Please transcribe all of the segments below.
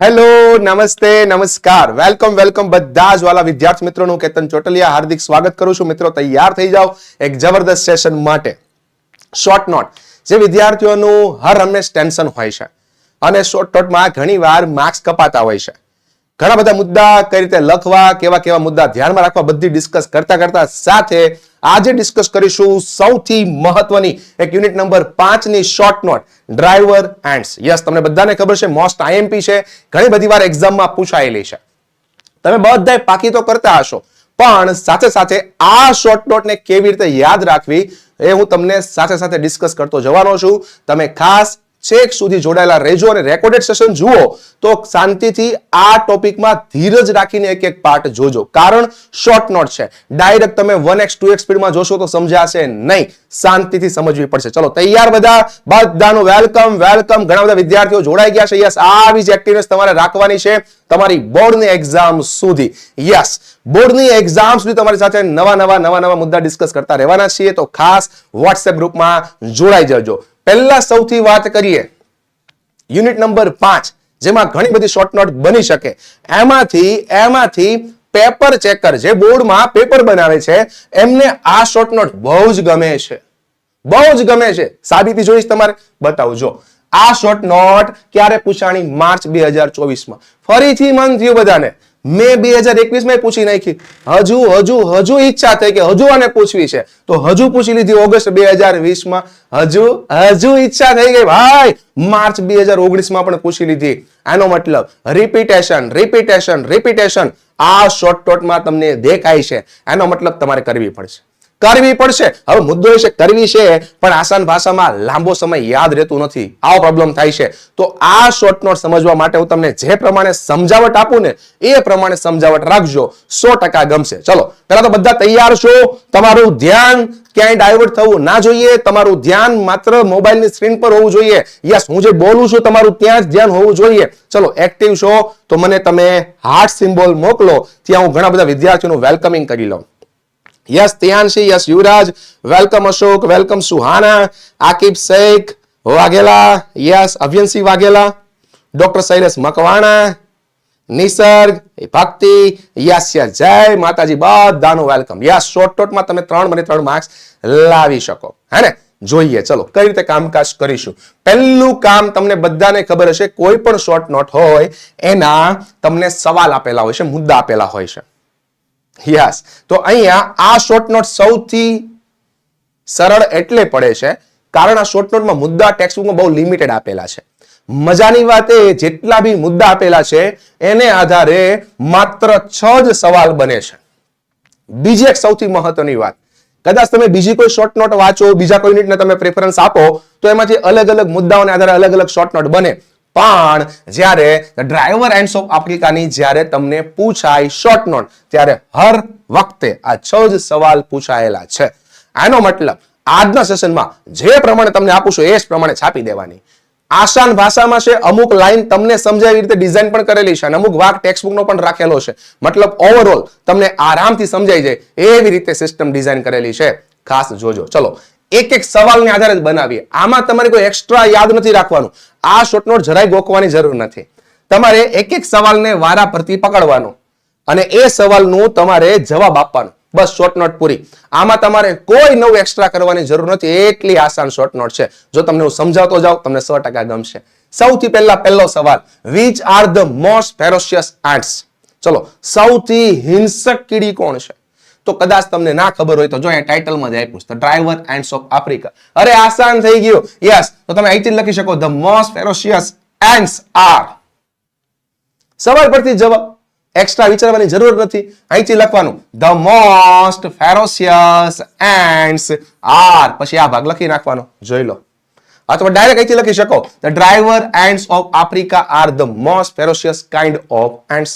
Hello, નમસ્તે, નમસ્કાર. Welcome welcome બધા જ વાલા વિદ્યાર્થી મિત્રોનું કેતન ચોટલિયા હાર્દિક સ્વાગત કરું છું. મિત્રો, તૈયાર થઈ જાઓ એક જબરદસ્ત સેશન માટે. શોર્ટ નોટ જે વિદ્યાર્થીઓનું હર હંમેશ ટેન્શન હોય છે અને શોર્ટ નોટમાં ઘણીવાર માર્ક્સ કપાતા હોય છે. ઘણા બધા મુદ્દા કઈ રીતે લખવા કેવા કેવા મુદ્દા ધ્યાનમાં રાખવા, બધી ડિસ્કસ કરતા કરતા સાથે આજે ડિસ્કસ કરીશું સૌથી મહત્વની એક યુનિટ નંબર પાંચની short note driver ants yes તમને બધાને ખબર છે મોસ્ટ આઈએમપી છે. ઘણી બધી વાર એક્ઝામમાં પૂછાયેલી છે. તમે બધાય પાકી તો કરતા હશો. પણ સાથે સાથે આ શોર્ટ નોટને કેવી રીતે યાદ રાખવી એ હું તમને સાથે સાથે ડિસ્કસ કરતો જવાનો છું. તમે ખાસ છેક સુધી જોડાયેલા રહેજો અને રેકોર્ડેડ સેશન જુઓ તો શાંતિથી આ ટોપિકમાં ધીરજ રાખીને એક એક પાર્ટ જોજો. કારણ શોર્ટ નોટ છે. ડાયરેક્ટ તમે વન એક્સ ટુ એક્સ સ્પીડમાં જોશો તો સમજાશે નહીં. શાંતિથી સમજવી પડશે. ચલો, તૈયાર બધા? બધાનું વેલકમ વેલકમ ઘણા બધા વિદ્યાર્થીઓ જોડાઈ ગયા છે. યસ આવી જ એક્ટિવનેસ તમારે રાખવાની છે તમારી બોર્ડની એક્ઝામ સુધી. યસ બોર્ડની એક્ઝામ સુધી તમારી સાથે નવા નવા નવા નવા મુદ્દા ડિસ્કસ કરતા રહેવાના છીએ. તો ખાસ વોટ્સએપ ગ્રુપમાં જોડાઈ જજો. પહેલા સૌથી વાત કરીએ. યુનિટ નંબર પાંચ, જેમાં ઘણી બધી શોર્ટ નોટ બની શકે. એમાંથી એમાંથી પેપર ચેકર જે બોર્ડમાં પેપર બનાવે છે, એમને આ શોર્ટ નોટ બહુ જ ગમે છે. બહુ જ ગમે છે. સાબિતી જોઈશ તમારે? બતાવજો આ શોર્ટ નોટ ક્યારે પૂછાણી? માર્ચ બે હજાર ચોવીસમાં. ફરીથી મન થયું બધાને. મે બે હજાર એકવીસમાં પૂછી નાખી. હજુ હજુ હજુ ઈચ્છા થઈ કે હજુ આને પૂછવી છે. તો હજુ પૂછી લીધી ઓગસ્ટ બે હજાર વીસમાં. હજુ હજુ ઈચ્છા થઈ ગઈ. ભાઈ, માર્ચ બે હજાર ઓગણીસમાં પણ પૂછી લીધી. આનો મતલબ રિપીટેશન રિપીટેશન રિપીટેશન આ શોર્ટ ટોટમાં તમને દેખાય છે. એનો મતલબ તમારે કરવી પડશે. કરવી પડશે. હવે મુદ્દો એ છે, કરવી છે, પણ આસાન ભાષામાં લાંબો સમય યાદ રહેતું નથી. આવો પ્રોબ્લેમ થાય છે. તો આ શોર્ટ નોટ સમજવા માટે હું તમને જે પ્રમાણે સમજાવટ આપું ને, એ પ્રમાણે સમજાવટ રાખજો. સો ટકા ગમશે. ચલો પેલા તો બધા તૈયાર છો? તમારું ધ્યાન ક્યાંય ડાયવર્ટ થવું ના જોઈએ. તમારું ધ્યાન માત્ર મોબાઈલની સ્ક્રીન પર હોવું જોઈએ. યસ હું જે બોલું છું, તમારું ત્યાં જ ધ્યાન હોવું જોઈએ. ચલો એક્ટિવ છો? તો મને તમે હાર્ટ સિમ્બોલ મોકલો. ત્યાં હું ઘણા બધા વિદ્યાર્થીઓનું વેલકમિંગ કરી લઉં. Yes Tyanshi yes Yuvraj welcome Ashok welcome Suhana Aqib Shaikh Vaghela yes Abhyanshi Vaghela doctor Shailesh Makwana Nisarg Bhakti yes yes જય માતાજી બધાનું વેલકમ યસ શોર્ટ ટોટમાં તમે ત્રણ મને ત્રણ માર્ક્સ લાવી શકો. હે ને? જોઈએ. ચલો, કઈ રીતે કામકાજ કરીશું? પહેલું કામ તમને બધાને ખબર હશે, કોઈ પણ શોર્ટ નોટ હોય, એના તમને સવાલ આપેલા હોય છે, મુદ્દા આપેલા હોય છે. યસ. તો અહીંયા આ શોર્ટ નોટ સૌથી સરળ એટલે પડે છે, કારણ આ શોર્ટ નોટમાં મુદ્દા ટેક્સ્ટબુકમાં બહુ લિમિટેડ આપેલા છે. મજાની વાત એ, જેટલા બી મુદ્દા આપેલા છે, એને આધારે માત્ર છ જ સવાલ બને છે. બીજી એક સૌથી મહત્વની વાત. કદાચ તમે બીજી કોઈ શોર્ટ નોટ વાંચો, બીજા કોઈ યુનિટને તમે પ્રેફરન્સ આપો, તો એમાંથી અલગ અલગ મુદ્દાઓને આધારે અલગ અલગ શોર્ટ નોટ બને. પણ જ્યારે ડ્રાઈવર એન્ડ્સ ઓફ આફ્રિકાની જ્યારે તમને પૂછાય શોર્ટ નોટ ત્યારે હર વખતે આ છ જ સવાલ પૂછાયેલા છે. આનો મતલબ આજના સેશનમાં જે પ્રમાણે તમને આપું છું એ જ પ્રમાણે છાપી દેવાની. આસાન ભાષામાં છે, અમુક લાઈન તમને સમજાય એવી રીતે ડિઝાઇન પણ કરેલી છે અને અમુક વાક ટેક્સ્ટબુકનો પણ રાખેલો છે. મતલબ ઓવરઓલ તમને આરામથી સમજાઈ જાય એવી રીતે સિસ્ટમ ડિઝાઇન કરેલી છે. ખાસ જોજો. ચલો એક એક સવાલને આધારે બનાવીએ. આમાં તમારે કોઈ એક્સ્ટ્રા યાદ નથી રાખવાનું. આ શોર્ટ નોટ જરાય ગોખવાની જરૂર નથી. તમારે એક એક સવાલને વારા પરથી પકડવાનો અને એ સવાલનું તમારે જવાબ આપવાનો. બસ શોર્ટ નોટ પૂરી. આમાં તમારે કોઈ નવું એક્સ્ટ્રા કરવાની જરૂર નથી. એટલી આસાન શોર્ટ નોટ છે. જો તમને હું સમજાવતો જાઉં, તમને સો ટકા ગમશે. સૌથી પહેલા પહેલો સવાલ which are the most ferocious ants ચલો, સૌથી હિંસક કીડી કોણ છે? તો કદાચ તમને ના ખબર હોય તો જો અહીંયા ટાઇટલમાં જ આપ્યું છે ડ્રાઈવર એન્ડ્સ ઓફ આફ્રિકા અરે, આસાન થઈ ગયું. યસ તો તમે અહીંથી લખી શકો the most ferocious ants are સવાલ પરથી જવાબ. એક્સ્ટ્રા વિચારવાની જરૂર નથી. અહીંથી લખવાનું the most ferocious ants are પછી આ ભાગ લખી નાખવાનો. જોઈ લો. અથવા ડાયરેક્ટ અહીંથી લખી શકો the driver ants of Africa are the most ferocious kind of ants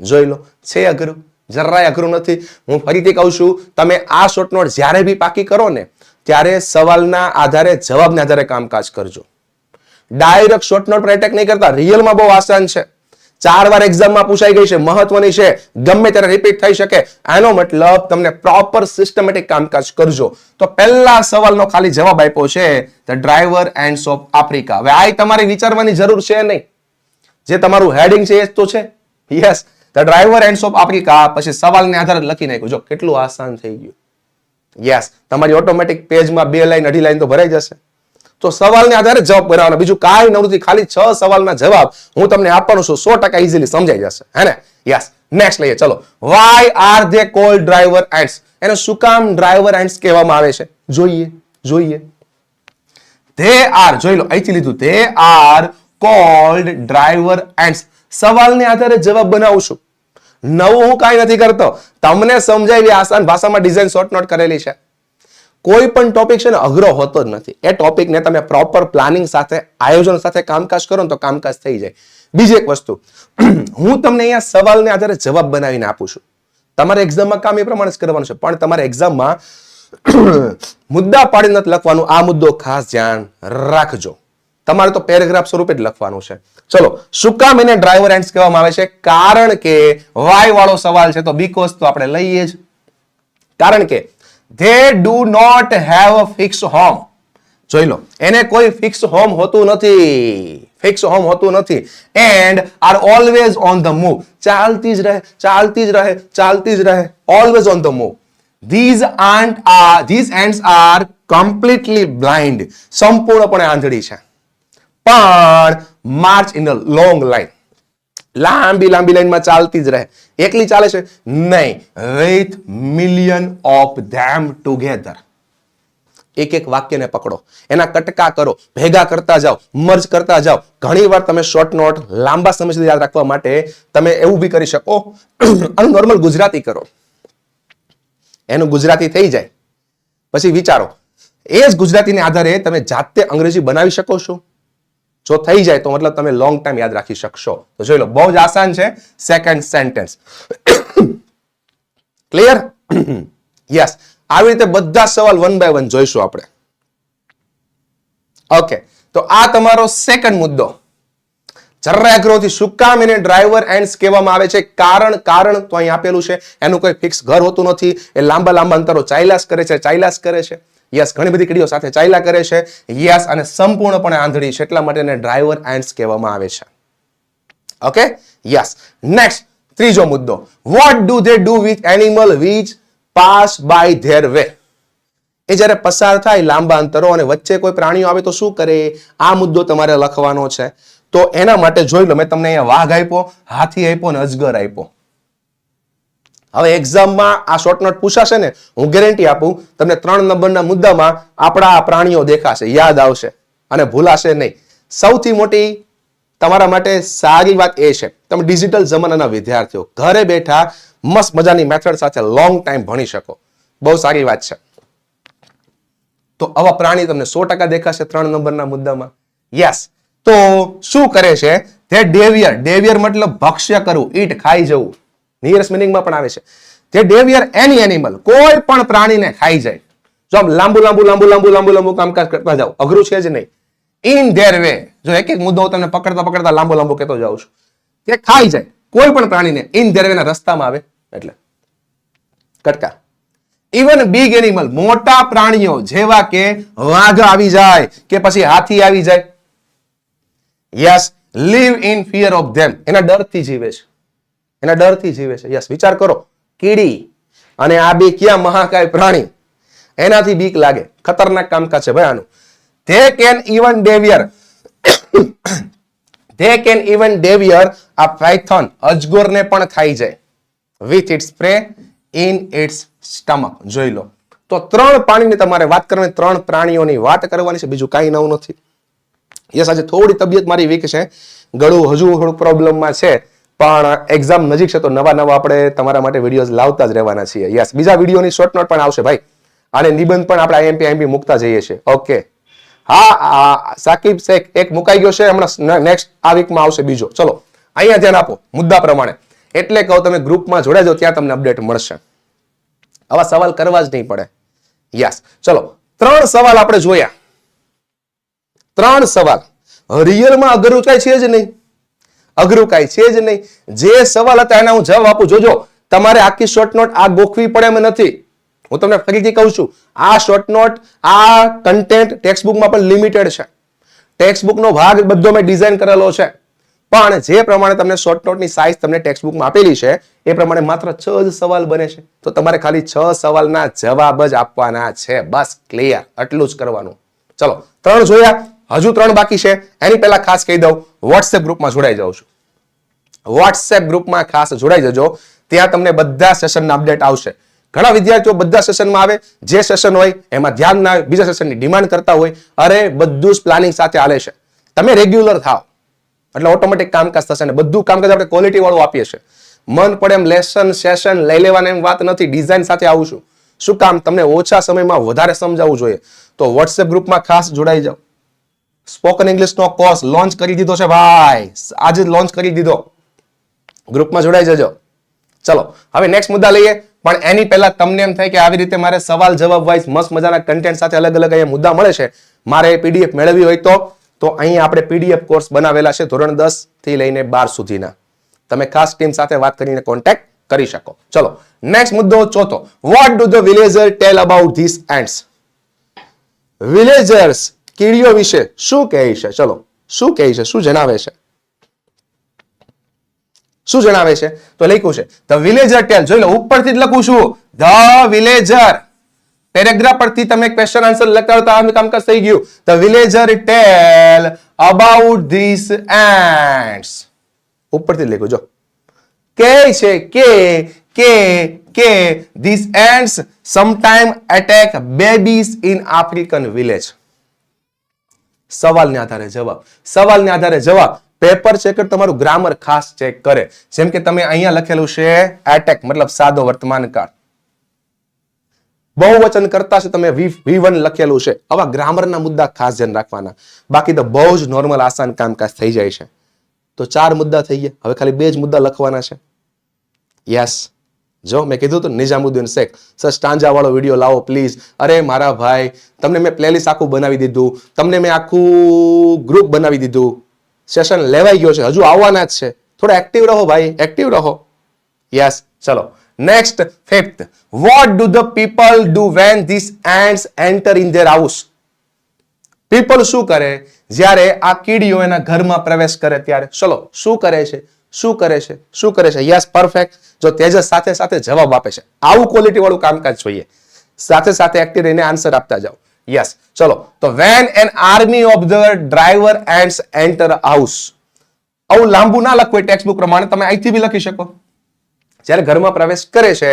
જોઈ લો. છે અઘરું? જરાય અઘરું નથી. હું ફરીથી કહું છું, તમે આ શોર્ટ નોટ જ્યારે બી પાકી કરો ને, ત્યારે સવાલના આધારે, જવાબના આધારે કામકાજ કરજો. ડાયરેક્ટ શોર્ટ નોટ પર એટેક નહીં કરતા રિયલમાં બહુ આસાન છે. ચાર વાર એક્ઝામમાં પૂછાઈ ગઈ છે, મહત્વની છે. ગમે ત્યારે રિપીટ થઈ શકે. આનો મતલબ તમને પ્રોપર સિસ્ટમેટિક કામકાજ કરજો. તો પહેલા સવાલનો ખાલી જવાબ આપ્યો છે the driver ant of Africa હવે આ તમારે વિચારવાની જરૂર છે નહીં. જે તમારું હેડિંગ છે એ જ તો છે. Yes the driver ant of Africa પછી સવાલને આધારે લખી નાખ્યું. જો કેટલું આસાન થઈ ગયું. યસ તમારી ઓટોમેટિક પેજમાં બે લાઈન અઢી લાઈન તો ભરાઈ જશે. તો સવાલને આધારે જવાબ બનાવવાનો બીજું કાંઈ નવું ખાલી છ સવાલના જવાબ હું તમને આપવાનું છું. સો ટકા ઇઝીલી સમજાઈ જશે. હે ને? યસ નેક્સ્ટ લઈએ. ચલો. Why are they call driver ants એને શું કામ ડ્રાઈવર એન્ડ્સ કહેવામાં આવે છે? જોઈએ જોઈએ. ધે આર જોઈ લો, અહીંથી લીધું. They are called driver ants સવાલને આધારે જવાબ બનાવું છું નવું હું કાંઈ નથી કરતો. તમને સમજાવી આસાન ભાષામાં ડિઝાઇન શોર્ટ નોટ કરેલી છે. કોઈ પણ ટોપિક છે ને અઘરો હોતો જ નથી. એ ટોપિકને તમે પ્રોપર પ્લાનિંગ સાથે, આયોજન સાથે કામકાજ કરો ને તો કામકાજ થઈ જાય. બીજી એક વસ્તુ. હું તમને અહીંયા સવાલને આધારે જવાબ બનાવીને આપું છું. તમારે એક્ઝામમાં કામ એ પ્રમાણે જ કરવાનું છે. પણ તમારે એક્ઝામમાં મુદ્દા પાડી નથી લખવાનું. આ મુદ્દો ખાસ ધ્યાન રાખજો. તમારે તો પેરેગ્રાફ સ્વરૂપે જ લખવાનું છે. ચલો, શું કામ એને ડ્રાઈવર એન્ડ કહેવામાં આવે છે? કારણ કે વાય વાળો સવાલ છે તો બીકોઝ તો આપણે લઈએ જ. કારણ કે they do not have a fix home જોઈ લો, એને કોઈ ફિક્સ હોમ હોતું નથી. ફિક્સ હોમ હોતું નથી. Ants are always on the move ચાલતી જ રહે, ચાલતી જ રહે, ચાલતી જ રહે. Always on the move these ant are these ants are completely blind સંપૂર્ણપણે આંધળી છે. પણ march in a long line લાંબી લાંબી લાઈનમાં ચાલતી જ રહે. એકલી ચાલે છે? નહીં. With million of them together એક એક વાક્યને પકડો. એના કટકા કરો. ભેગા કરતા જાઓ. મર્જ કરતા જાઓ. ઘણી વાર તમે શોર્ટ નોટ લાંબા સમય સુધી યાદ રાખવા માટે તમે એવું બી કરી શકો. આનું નોર્મલ ગુજરાતી કરો. એનું ગુજરાતી થઈ જાય. પછી વિચારો. એ જ ગુજરાતીને આધારે તમે જાતે અંગ્રેજી બનાવી શકો છો. જો થઈ જાય તો મતલબ તમે લોંગ ટાઈમ યાદ રાખી શકશો. તો જોઈ લો, બહુ જ આસાન છે. સેકન્ડ સેન્ટેન્સ ક્લિયર યસ આવી રીતે બધા સવાલ વન બાય વન જોઈશું આપણે. ઓકે તો આ તમારો સેકન્ડ મુદ્દો. જરાગ્રોથી શું કામ એને ડ્રાઈવર એન્ડ્સ કહેવામાં આવે છે? કારણ કારણ તો અહીં આપેલું છે. એનું કોઈ ફિક્સ ઘર હોતું નથી. એ લાંબા લાંબા અંતરો ચાઇલાસ કરે છે, ચાઇલાસ કરે છે. યસ, ઘણી બધી કીડીઓ સાથે ચાલ્યા કરે છે. યસ, અને સંપૂર્ણપણે આંધળી છે. એટલા માટે ડ્રાઈવર એન્ડ્સ કહેવામાં આવે છે. ઓકે યસ નેક્સ્ટ ત્રીજો મુદ્દો. What do they do with animal which pass by their way એ જ્યારે પસાર થાય લાંબા અંતરો અને વચ્ચે કોઈ પ્રાણીઓ આવે તો શું કરે? આ મુદ્દો તમારે લખવાનો છે. તો એના માટે જોઈ લો, મેં તમને અહીંયા વાઘ આપ્યો, હાથી આપ્યો અને અજગર આપ્યો. હવે એક્ઝામમાં આ શોર્ટ નોટ પૂછાશે ને, હું ગેરંટી આપું, તમને ત્રણ નંબરના મુદ્દામાં આપણા આ પ્રાણીઓ દેખાશે, યાદ આવશે અને ભૂલાશે નહીં. સૌથી મોટી તમારા માટે સારી વાત એ છે, તમે ડિજિટલ જમાનાના વિદ્યાર્થીઓ, ઘરે બેઠા મસ્ત મજાની મેથડ સાથે લોંગ ટાઈમ ભણી શકો. બહુ સારી વાત છે. તો આવા પ્રાણી તમને સો ટકા દેખાશે ત્રણ નંબરના મુદ્દામાં. યસ તો શું કરે છે? તે ડેવિયર ડેવિયર મતલબ ભક્ષ્ય કરવું ઈટ ખાઈ જવું. નિયરેસ્ટ મિનિંગમાં પણ આવે છે. જે ડેવિયર એની એનિમલ કોઈ પણ પ્રાણીને ખાઈ જાય, જો આમ લાંબુ લાંબુ લાંબુ લાંબુ લાંબુ લાંબુ કામકાજ કરતા જાઓ, અઘરું છે જ નહીં. ઇન ધેર વે જો એક એક મુદ્દો તમને પકડતા પકડતા લાંબુ લાંબુ કહેતો જાઉં છું. તે ખાઈ જાય, કોઈ પણ પ્રાણીને ઇન ધેર વેના રસ્તામાં આવે, એટલે. કટકા. ઇવન બિગ એનિમલ મોટા પ્રાણીઓ, જેવા કે વાઘ આવી જાય, કે પછી હાથી આવી જાય. Yes live in fear of them એના ડરથી જીવે છે. એના ડરથી જીવે છે. યસ, વિચાર કરો. કીડી અને આ બે ક્યાં મહાકાય પ્રાણી? એનાથી બીક લાગે. ખતરનાક કામકાજ છે ભાઈ આનું. They can even devour. They can even devour આ પાયથોન અજગોરને પણ ખાઈ જાય. With its prey in its stomach જોઈ લો. તો ત્રણ પ્રાણીની તમારે વાત કરવાની, ત્રણ પ્રાણીઓની વાત કરવાની છે. બીજું કાંઈ નવું નથી. યસ, આજે થોડી તબિયત મારી વીક છે. ગળું હજુ થોડું પ્રોબ્લેમમાં છે. પણ એક્ઝામ નજીક છે તો નવા નવા આપણે તમારા માટે વિડીયોઝ લાવતા જ રહેવાના છીએ. યસ બીજા વિડીયોની શોર્ટ નોટ પણ આવશે ભાઈ. અને નિબંધ પણ આપણે આઈએમપી આઈએમપી મૂકતા જઈએ છીએ. ઓકે હા સાકિબ શેખ એક મુકાઈ ગયો છે. હમણાં નેક્સ્ટ આ વીકમાં આવશે બીજો. ચલો, અહીંયા ધ્યાન આપો, મુદ્દા પ્રમાણે. એટલે કહો તમે ગ્રુપમાં જોડાજો ત્યાં તમને અપડેટ મળશે. આવા સવાલ કરવા જ નહીં પડે. યસ ચલો, ત્રણ સવાલ આપણે જોયા. ત્રણ સવાલ. રિયલમાં અઘરું કાંઈ છે જ નહીં. અઘરું કાંઈ છે જ નહીં. જે સવાલ હતા એના હું જવાબ આપું. જોજો, તમારે આખી શોર્ટ નોટ આ ગોખવી પડે એમ નથી. હું તમને ફરીથી કહું છું, આ શોર્ટ નોટ આ કન્ટેન્ટ ટેક્સ્ટબુકમાં પણ લિમિટેડ છે. ટેક્સ્ટબુકનો ભાગ બધો મેં ડિઝાઇન કરેલો છે. પણ જે પ્રમાણે તમને શોર્ટ નોટની સાઇઝ તમને ટેક્સ્ટબુકમાં આપેલી છે, એ પ્રમાણે માત્ર છ જ સવાલ બને છે. તો તમારે ખાલી છ સવાલના જવાબ જ આપવાના છે. બસ ક્લિયર આટલું જ કરવાનું. ચલો, ત્રણ જોયા. હજુ ત્રણ બાકી છે. એની પહેલા ખાસ કહી દઉં વોટ્સએપ ગ્રુપમાં જોડાઈ જાઉં છું. વોટ્સએપ ગ્રુપમાં ખાસ જોડાઈ જજો. ત્યાં તમને બધા સેશનના અપડેટ આવશે. ઘણા વિદ્યાર્થીઓ બધા સેશનમાં આવે, જે સેશન હોય એમાં ધ્યાન ના બીજા સેશનની ડિમાન્ડ કરતા હોય, અરે બધું જ પ્લાનિંગ સાથે હાલે છે. તમે રેગ્યુલર થાવ. એટલે ઓટોમેટિક કામકાજ થશે ને બધું કામકાજ આપણે ક્વોલિટી વાળું આપીએ છીએ. મન પડે એમ લેસન સેશન લઈ લેવાની એમ વાત નથી ડિઝાઇન સાથે આવું છું. શું કામ? તમને ઓછા સમયમાં વધારે સમજાવવું જોઈએ. તો વોટ્સએપ ગ્રુપમાં ખાસ જોડાઈ જાઓ. સ્પોકન ઇંગ્લિશનો કોર્સ લોન્ચ કરી દીધો છે ભાઈ. આજે લોન્ચ કરી દીધો. ગ્રુપમાં જોડાઈ જજો. ચલો, હવે નેક્સ્ટ મુદ્દા લઈએ. પણ એની પહેલા તમને એમ થાય કે આવી રીતે મારે સવાલ જવાબ વાઇઝ મસ્ત મજાના કન્ટેન્ટ સાથે અલગ અલગ અહીંયા મુદ્દા મળે છે. મારે પીડીએફ મેળવવી હોય તો. તો અહીં આપણે પીડીએફ કોર્સ બનાવેલા છે ધોરણ દસથી લઈને બાર સુધીના. તમે ખાસ ટીમ સાથે વાત કરીને કોન્ટેક્ટ કરી શકો. ચલો નેક્સ્ટ મુદ્દો ચોથો. What do the villager tell about this ants villagers કીડીઓ વિશે શું કહે છે? ચલો, શું કહે છે? શું જણાવે છે? શું જણાવે છે? તો લખ્યું છે ધ વિલેજર ટેલ જોઈ લો, ઉપરથી જ લખું છું ધ વિલેજર પેરેગ્રાફ પરથી તમે ક્વેશ્ચન આન્સર લખતા હોય તો આ કામકાજ થઈ ગયું. The villager tell about these ants ઉપરથી જ લખ્યું, જો. કે છે કે કે કે these ants sometime attack babies in African village સવાલને આધારે જવાબ. સવાલને આધારે જવાબ. પેપર ચેકર તમારું ગ્રામર ખાસ ચેક કરે. જેમ કે તમે અહીંયા લખેલું છે એટેક મતલબ સાદો વર્તમાન કાળ. બહુવચન કરતા છે તમે વી વન લખેલું છે. આવા ગ્રામરના મુદ્દા ખાસ ધ્યાન રાખવાના. બાકી તો બહુ જ નોર્મલ આસાન કામકાજ થઈ જાય છે. તો ચાર મુદ્દા થઈ ગયા. હવે ખાલી બે જ મુદ્દા લખવાના છે. યસ જો મેં કીધું તો નિઝામુદ્દીન શેખ, સર, સ્ટાંજાવાળો વીડિયો લાવો પ્લીઝ અરે, મારા ભાઈ, તમને મેં પ્લેલિસ્ટ આખું બનાવી દીધું. તમને મેં આખું ગ્રુપ બનાવી દીધું. સેશન લેવાઈ ગયો છે. હજુ આવવાના જ છે. થોડા એક્ટિવ રહો ભાઈ એક્ટિવ રહો. યસ ચલો. Next fifth what do the people do when this ants enter in their house people શું કરે? જ્યારે આ કીડીઓ એના ઘરમાં પ્રવેશ કરે ત્યારે. ચલો, શું કરે છે? શું કરે છે? શું કરે છે? યસ પરફેક્ટ જો તેજસ સાથે સાથે જવાબ આપે છે. આવું ક્વોલિટી વાળું કામકાજ જોઈએ. સાથે સાથે એક્ટિવ રહીને આન્સર આપતા જાઓ. યસ ચલો, તો when an army of the driver ants enter house આવું લાંબુ ના લખવું ટેક્સ્ટ બુક પ્રમાણે તમે અહીંથી બી લખી શકો. જ્યારે ઘરમાં પ્રવેશ કરે છે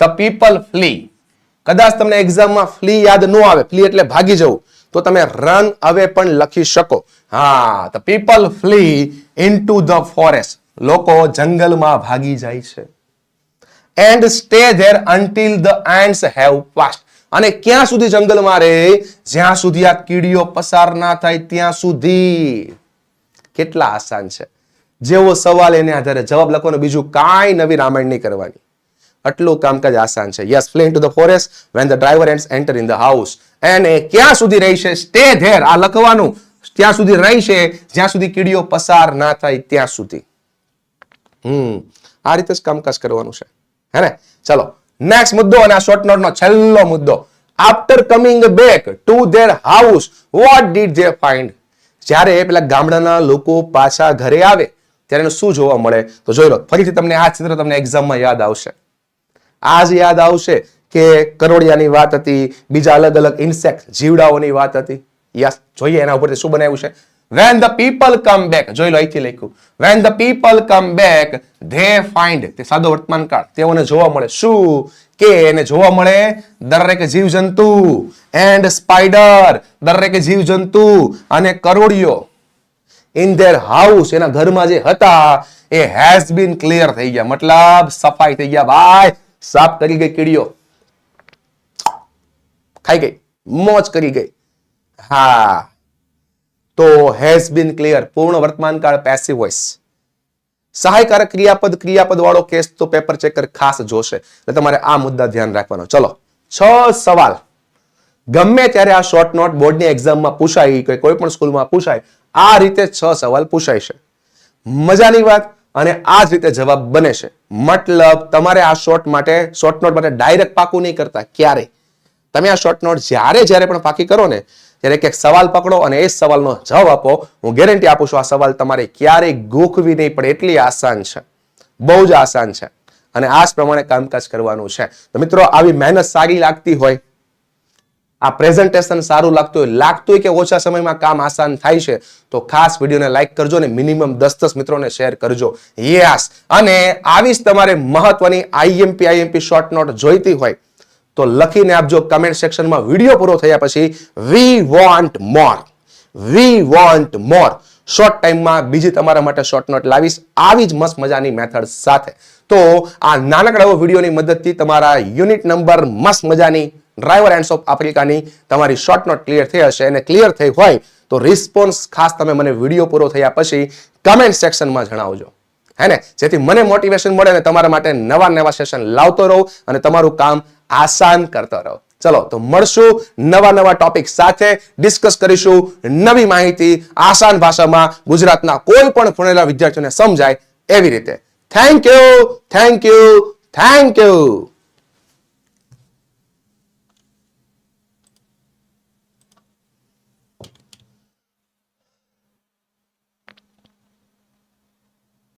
ધ પીપલ ફ્લી કદાચ તમને એક્ઝામમાં ફ્લી યાદ ન આવે ફ્લી એટલે ભાગી જવું, તો તમે રન અવે પણ લખી શકો. હા the people flee in the forest લોકો જંગલમાં ભાગી જાય છે. And stay there until the ants have passed અને ક્યાં સુધી જંગલમાં રહે જ્યાં સુધી આ કીડીઓ પસાર ના થાય, ત્યાં સુધી. કેટલા આસાન છે. જેવો સવાલ એને આધારે જવાબ લખવાનો, બીજું કાંઈ નવી રામાયણ નહીં કરવાની. આટલું કામકાજ આસાન છે. Yes flee to the forest when the driver ants enter in the house એને ક્યાં સુધી રહેશે સ્ટે ધેર આ લખવાનું. ત્યાં સુધી રહેશે જ્યાં સુધી કીડીઓ પસાર ના થાય, ત્યાં સુધી. હમ, આ રીતે જ કામકાજ કરવાનું છે. હે ને? ચલો નેક્સ્ટ મુદ્દો અને આ શોર્ટ નોટ નો છેલ્લો મુદ્દો. After coming back to their house what did they find જ્યારે પેલા ગામડાના લોકો પાછા ઘરે આવે, ત્યારે એને શું જોવા મળે? તો જોઈ લો, ફરીથી તમને આ ચિત્ર તમને એક્ઝામમાં યાદ આવશે. આજ યાદ આવશે કે કરોડિયાની વાત હતી, બીજા અલગ અલગ ઇન્સેક્ટ જીવડાઓની વાત હતી. યસ જોઈએ એના ઉપરથી શું બનાવ્યું છે? When the people come back જોઈ લો અહીંથી લખ્યું. When the people come back they find તે સાદો વર્તમાન કાળ. તેઓને જોવા મળે શું? કે એને જોવા મળે દરેક જીવજંતુ એન્ડ સ્પાઈડર દરેક જીવજંતુ અને કરોડિયો ઇન ધેર હાઉસ એના ઘરમાં જે હતા, એ હેઝ બીન ક્લિયર થઈ ગયા. મતલબ સફાઈ થઈ ગયા. ભાઈ સાફ કરી ગઈ કીડીઓ. ખાઈ ગઈ. મોજ કરી ગઈ. હા. તો હેઝ બીન ક્લિયર પૂર્ણ વર્તમાન કાળ પેસિવ વોઇસ સહાયકારક ક્રિયાપદ ક્રિયાપદ વાળો કેસ તો પેપર ચેકર ખાસ જોશે. એટલે તમારે આ મુદ્દા ધ્યાન રાખવાનો. ચલો, છ સવાલ. ગમે ત્યારે આ શોર્ટ નોટ બોર્ડની એક્ઝામમાં પૂછાય, કે કોઈ પણ સ્કૂલમાં પૂછાય, આ રીતે છ સવાલ પૂછાય છે. મજાની વાત અને આ જ રીતે જવાબ બને છે. મતલબ તમારે આ શોર્ટ માટે શોર્ટ નોટ માટે ડાયરેક્ટ પાકું નહીં કરતા. ક્યારે? તમે આ શોર્ટ નોટ જ્યારે જ્યારે પણ પાકી કરો ને ત્યારે એક એક સવાલ પકડો અને એ સવાલનો જવાબ આપો, હું ગેરંટી આપું છું આ સવાલ તમારે ક્યારેય ગોખવી નહીં પડે એટલી આસાન છે. બહુ જ આસાન છે. અને આ પ્રમાણે કામકાજ કરવાનું છે. તો મિત્રો, આવી મહેનત સારી લાગતી હોય, આ પ્રેઝન્ટેશન સારું લાગતું હોય લાગતું હોય કે ઓછા સમયમાં કામ આસાન થાય છે, તો ખાસ વિડીયોને લાઇક કરજો અને મિનિમમ દસ દસ મિત્રોને શેર કરજો. યસ. અને આવી જ તમારે મહત્વની આઈએમપી આઈએમપી શોર્ટ નોટ જોઈતી હોય તો લખીને આપજો કમેન્ટ સેક્શનમાં વીડિયો પૂરો થયા પછી we want more we want more short ટાઈમમાં બીજી તમારા માટે શોર્ટ નોટ લાવીશ. આવી જ મસ્ત મજાની મેથડ સાથે. તો આ નાનકડા વિડીયોની મદદથી તમારા યુનિટ નંબર મસ્ત મજાની ડ્રાઈવર એન્ડ્સ ઓફ આફ્રિકાની તમારી શોર્ટ નોટ ક્લિયર થઈ હશે અને ક્લિયર થઈ હોય તો રિસ્પોન્સ ખાસ તમે મને વીડિયો પૂરો થયા પછી કમેન્ટ સેક્શનમાં જણાવજો. હે ને જેથી મને મોટિવેશન મળે અને તમારા માટે નવા નવા સેશન લાવતો રહું અને તમારું કામ આસાન કરતો રહો. ચલો, તો મળશું નવા નવા ટોપિક સાથે. ડિસ્કસ કરીશું નવી માહિતી આસાન ભાષામાં ગુજરાતના કોઈ પણ ભણેલા વિદ્યાર્થીઓને સમજાય એવી રીતે. Thank you thank you thank you